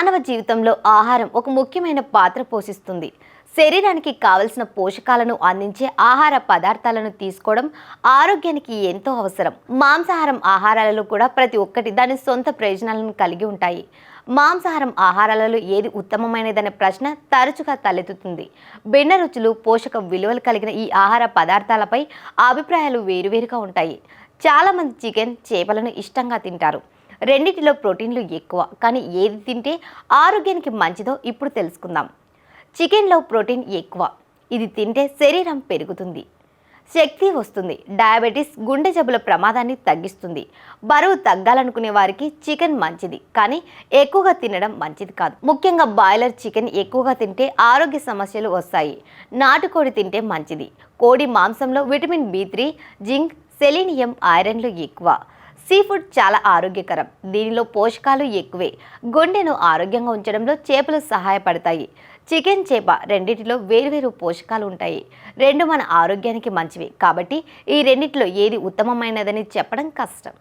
మానవ జీవితంలో ఆహారం ఒక ముఖ్యమైన పాత్ర పోషిస్తుంది. శరీరానికి కావలసిన పోషకాలను అందించే ఆహార పదార్థాలను తీసుకోవడం ఆరోగ్యానికి ఎంతో అవసరం. మాంసాహారం ఆహారాలలో కూడా ప్రతి ఒక్కటి దాని సొంత ప్రయోజనాలను కలిగి ఉంటాయి. మాంసాహారం ఆహారాలలో ఏది ఉత్తమమైనదనే ప్రశ్న తరచుగా తలెత్తుతుంది. భిన్న రుచులు పోషక విలువలు కలిగిన ఈ ఆహార పదార్థాలపై అభిప్రాయాలు వేరువేరుగా ఉంటాయి. చాలామంది చికెన్ చేపలను ఇష్టంగా తింటారు. రెండింటిలో ప్రోటీన్లు ఎక్కువ. కానీ ఏది తింటే ఆరోగ్యానికి మంచిదో ఇప్పుడు తెలుసుకుందాం. చికెన్లో ప్రోటీన్ ఎక్కువ. ఇది తింటే శరీరం పెరుగుతుంది. శక్తి వస్తుంది. డయాబెటీస్ గుండె జబ్బుల ప్రమాదాన్ని తగ్గిస్తుంది. బరువు తగ్గాలనుకునే వారికి చికెన్ మంచిది. కానీ ఎక్కువగా తినడం మంచిది కాదు. ముఖ్యంగా బాయిలర్ చికెన్ ఎక్కువగా తింటే ఆరోగ్య సమస్యలు వస్తాయి. నాటుకోడి తింటే మంచిది. కోడి మాంసంలో vitamin B three zinc selenium ఐరన్లు ఎక్కువ. సీ ఫుడ్ చాలా ఆరోగ్యకరం. దీనిలో పోషకాలు ఎక్కువే. గుండెను ఆరోగ్యంగా ఉంచడంలో చేపలు సహాయపడతాయి. చికెన్ చేప రెండింటిలో వేరువేరు పోషకాలు ఉంటాయి. రెండు మన ఆరోగ్యానికి మంచివి. కాబట్టి ఈ రెండింటిలో ఏది ఉత్తమమైనదని చెప్పడం కష్టం.